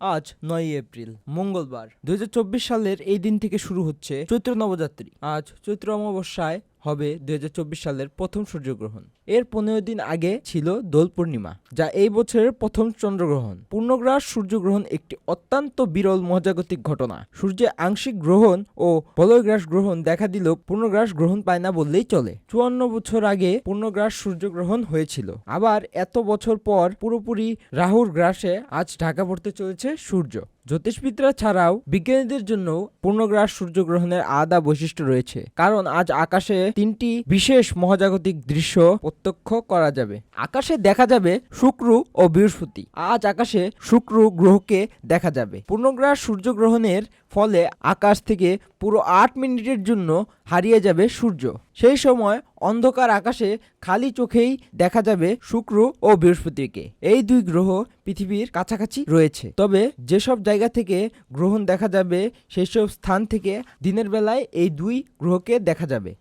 আজ নয় এপ্রিল, মঙ্গলবার। দুই হাজার চব্বিশ সালের এই দিন থেকে শুরু হচ্ছে চৈত্র নবযাত্রী। আজ চৈত্র অমাবস্যায় হবে দুই হাজার চব্বিশ সালের প্রথম সূর্যগ্রহণ। এর পনেরো দিন আগে ছিল দোল পূর্ণিমা, যা এই বছরের প্রথম চন্দ্রগ্রহণ। পূর্ণগ্রাস সূর্যগ্রহণ একটি অত্যন্ত বিরল মহাজাগতিক ঘটনা। সূর্যে আংশিক গ্রহণ ও বলয়গ্রাস গ্রহণ দেখা দিলেও পূর্ণগ্রাস গ্রহণ পায় না বললেই চলে। চুয়ান্ন বছর আগে পূর্ণগ্রাস সূর্যগ্রহণ হয়েছিল। আবার এত বছর পর পুরোপুরি রাহুর গ্রাসে আজ ঢাকা পড়তে চলেছে সূর্য। জ্যোতিষবিদরা ছাড়াও বিজ্ঞানীদের জন্য পূর্ণগ্রাস সূর্যগ্রহণের আলাদা বৈশিষ্ট্য রয়েছে, কারণ আজ আকাশে তিনটি বিশেষ মহাজাগতিক দৃশ্য প্রত্যক্ষ করা যাবে। আকাশে দেখা যাবে শুক্র ও বৃহস্পতি, আজ আকাশে শুক্র গ্রহকে দেখা যাবে। পূর্ণগ্রাস সূর্যগ্রহণের ফলে আকাশ থেকে পুরো আট মিনিটের জন্য হারিয়ে যাবে সূর্য। সেই সময় অন্ধকার আকাশে খালি চোখেই দেখা যাবে শুক্র ও বৃহস্পতিকে। এই দুই গ্রহ পৃথিবীর কাছাকাছি রয়েছে। তবে যেসব জায়গা থেকে গ্রহণ দেখা যাবে, সেসব স্থান থেকে দিনের বেলায় এই দুই গ্রহকে দেখা যাবে।